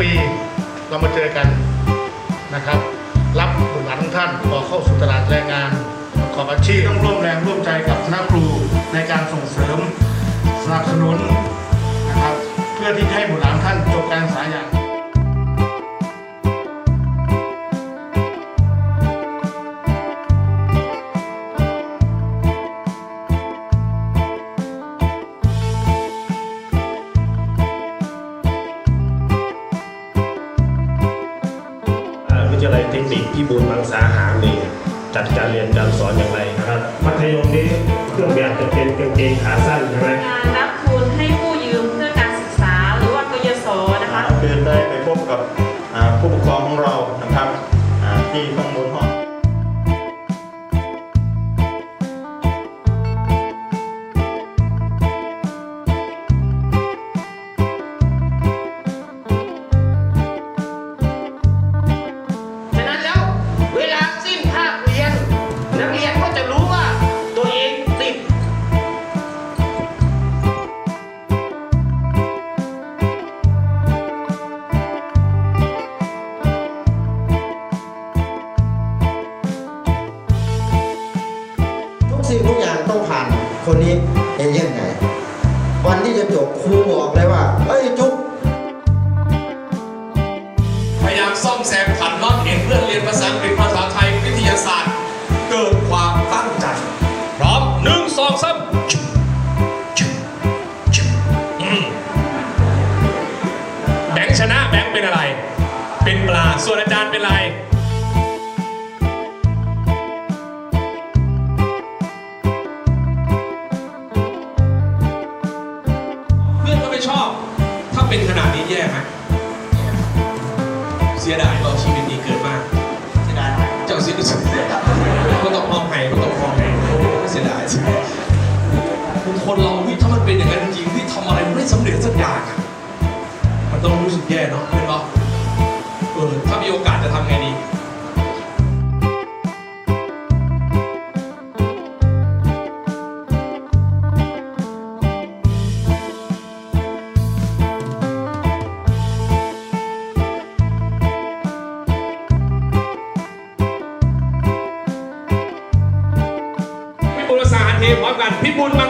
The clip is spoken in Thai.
ปี เรามาเจอกันนะครับ รับบุตรหลานของท่านออเข้าสู่ตลาดแรงงานประกอบอาชีพต้องร่วมแรงร่วมใจกับคณะครูในการส่งเสริมสนับสนุนนะครับ เพื่อที่จะให้บุตราวิทยาลัยเทคนิคพิบูลมังสาหารนี่จัดการเรียนการสอนอย่างไรนะครับมัธยมนี้เครื่องแบบจะเป็นกางเกงขาสั้นใช่ไหมการรับทุนให้ผู้ยืมเพื่อการศึกษาหรือว่ากยศนะคะคือได้ไปพบกับ ทุกอย่างต้องผ่านคนนี้เอเย่นไงวันที่จะจบครูบอกเลยว่าเอ้ยจุ๊บพยายามซ่อมแซมขันน็อตเห็นเพื่อนเรียนภาษาอังกฤษภาษาไทยวิทยาศาสตร์ เกิดความตั้งใจ พร้อมหนึ่งสองสามจุ๊บจุ๊บจุ๊บอืมแบงค์ชนะแบงค์เป็นอะไร เป็นปลาส่วนอาจารย์เป็นอะไร ไม่ชอบ ถ้าเป็นขนาดนี้แย่ไหมเสียดายเราชีวิตดีเกินมากเสียดายเจ้าเสียดายก็ต้องมองให้ก็ต้องมองให้ไม่เสียดายคนเราวิถ้ามันเป็นอย่างนั้นจริงๆที่ทำอะไรไม่สำเร็จสักอย่างอะมันต้องรู้สึกแย่เนาะเป็นปะเออถ้ามีโอกาสจะทำไงดี พร้อมกันพิบูลมา